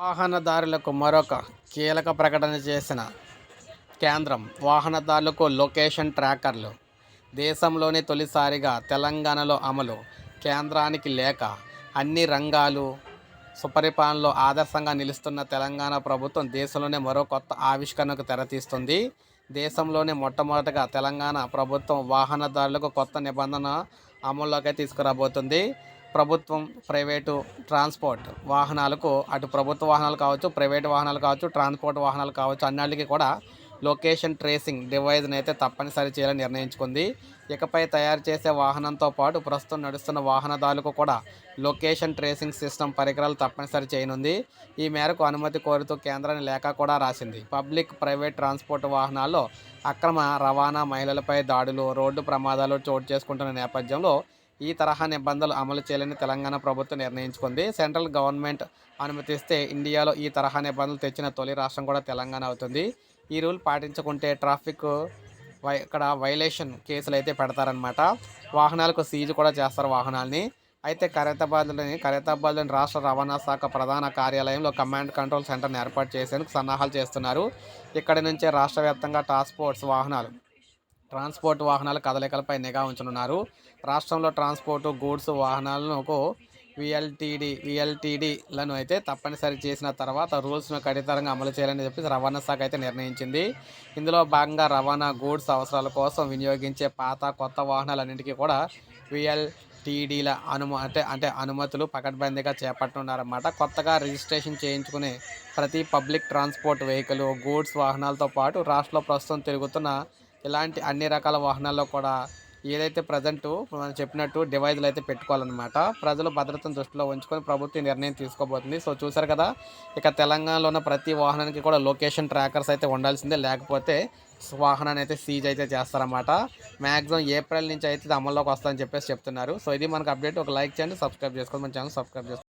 వాహనదారులకు మరొక కీలక ప్రకటన చేసిన కేంద్రం వాహనదారులకు లొకేషన్ ట్రాకర్లు. దేశంలోనే తొలిసారిగా తెలంగాణలో అమలు. కేంద్రానికి లేక అన్ని రంగాలు సుపరిపాలనలో ఆదర్శంగా నిలుస్తున్న తెలంగాణ ప్రభుత్వం దేశంలోనే మరో కొత్త ఆవిష్కరణకు తెరతీస్తుంది దేశంలోనే మొట్టమొదటగా తెలంగాణ ప్రభుత్వం వాహనదారులకు కొత్త నిబంధన అమల్లోకి తీసుకురాబోతుంది. ప్రభుత్వం ప్రైవేటు ట్రాన్స్పోర్ట్ వాహనాలకు అటు ప్రభుత్వ వాహనాలు కావచ్చు ప్రైవేట్ వాహనాలు కావచ్చు ట్రాన్స్పోర్ట్ వాహనాలు కావచ్చు అన్నిటికీ కూడా లొకేషన్ ట్రేసింగ్ డివైజ్ని అయితే తప్పనిసరి చేయాలని నిర్ణయించుకుంది. ఇకపై తయారు చేసే వాహనంతో పాటు ప్రస్తుతం నడుస్తున్న వాహనదారులకు కూడా లొకేషన్ ట్రేసింగ్ సిస్టమ్ పరికరాలు తప్పనిసరి చేయనుంది. ఈ మేరకు అనుమతి కోరుతూ కేంద్రాన్ని లేఖ కూడా రాసింది. పబ్లిక్ ప్రైవేట్ ట్రాన్స్పోర్ట్ వాహనాల్లో అక్రమ రవాణా మహిళలపై దాడులు రోడ్డు ప్రమాదాలు చోటు చేసుకుంటున్న నేపథ్యంలో ఈ తరహా నిబంధనలు అమలు చేయాలని తెలంగాణ ప్రభుత్వం నిర్ణయించుకుంది. సెంట్రల్ గవర్నమెంట్ అనుమతిస్తే ఇండియాలో ఈ తరహా నిబంధనలు తెచ్చిన తొలి రాష్ట్రం కూడా తెలంగాణ అవుతుంది. ఈ రూల్ పాటించకుంటే ట్రాఫిక్ వై ఇక్కడ వైలేషన్ కేసులు అయితే పెడతారనమాట వాహనాలకు సీజు కూడా చేస్తారు వాహనాల్ని. అయితే ఖైరతాబాద్లోని ఖైరతాబాద్లోని రాష్ట్ర రవాణా శాఖ ప్రధాన కార్యాలయంలో కమాండ్ కంట్రోల్ సెంటర్ని ఏర్పాటు చేసేందుకు సన్నాహాలు చేస్తున్నారు. ఇక్కడి నుంచే రాష్ట్ర వ్యాప్తంగా టాస్క్ ఫోర్స్ వాహనాలు ట్రాన్స్పోర్ట్ వాహనాల కదలికలపై నిఘా ఉంచనున్నారు. రాష్ట్రంలో ట్రాన్స్పోర్ట్ గూడ్స్ వాహనాలకు విఎల్టీడీ విఎల్టీడీలను అయితే తప్పనిసరి చేసిన తర్వాత రూల్స్ను కఠినంగా అమలు చేయాలని చెప్పి రవాణా శాఖ అయితే నిర్ణయించింది. ఇందులో భాగంగా రవాణా గూడ్స్ అవసరాల కోసం వినియోగించే పాత కొత్త వాహనాలన్నింటికీ కూడా విఎల్టీడీల అనుమ అంటే అంటే అనుమతులు పకడ్బందీగా చేపట్టనున్నారన్నమాట కొత్తగా రిజిస్ట్రేషన్ చేయించుకునే ప్రతి పబ్లిక్ ట్రాన్స్పోర్ట్ వెహికల్ గూడ్స్ వాహనాలతో పాటు రాష్ట్రంలో ప్రస్తుతం తిరుగుతున్న ఇలాంటి అన్ని రకాల వాహనాల్లో కూడా ఏదైతే ప్రజెంట్ మనం చెప్పినట్టు డివైజ్లు అయితే పెట్టుకోవాలన్నమాట. ప్రజలు భద్రతను దృష్టిలో ఉంచుకొని ప్రభుత్వం నిర్ణయం తీసుకోబోతుంది. సో చూసారు కదా ఇక తెలంగాణలో ఉన్న ప్రతి వాహనానికి కూడా లొకేషన్ ట్రాకర్స్ అయితే ఉండాల్సిందే. లేకపోతే వాహనాన్ని అయితే సీజ్ అయితే చేస్తారన్నమాట. మ్యాక్సిమం ఏప్రిల్ నుంచి అయితే ఇది అమల్లోకి వస్తుందని చెప్పేసి చెప్తున్నారు. సో ఇది మనకు అప్డేట్. ఒక లైక్ చేయండి సబ్స్క్రైబ్ చేసుకోండి. మన ఛానల్ సబ్స్క్రైబ్ చేసుకోండి.